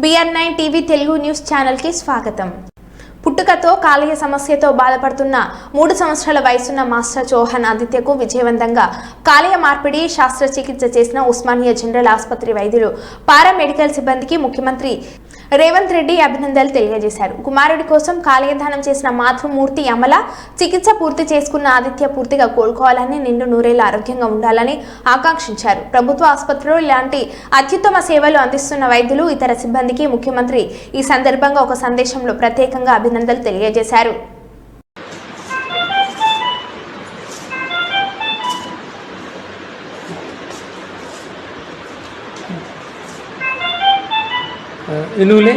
BR nine TV Telugu news స్వాగతం. పుట్టుకతో కాలేయ సమస్యతో బాధపడుతున్న మూడు సంవత్సరాల వయసున్న మాస్టర్ చౌహాన్ ఆదిత్యకు విజయవంతంగా కాలేయ మార్పిడి శస్త్రచికిత్స చేసిన ఉస్మానియా జనరల్ ఆసుపత్రి వైద్యులు పారామెడికల్ సిబ్బందికి ముఖ్యమంత్రి రేవంత్ రెడ్డి అభినందనలు తెలియజేశారు. కుమారుడి కోసం కాలేయదానం చేసిన మాతృమూర్తి అమల చికిత్స పూర్తి చేసుకున్న ఆదిత్య పూర్తిగా కోలుకోవాలని నిండు నూరేళ్ళ ఆరోగ్యంగా ఉండాలని ఆకాంక్షించారు. ప్రభుత్వ ఆసుపత్రిలో ఇలాంటి అత్యుత్తమ సేవలు అందిస్తున్న వైద్యులు ఇతర సిబ్బందికి ముఖ్యమంత్రి ఈ సందర్భంగా ఒక సందేశంలో ప్రత్యేకంగా అభినందనలు తెలియజేశారు. इन्होंने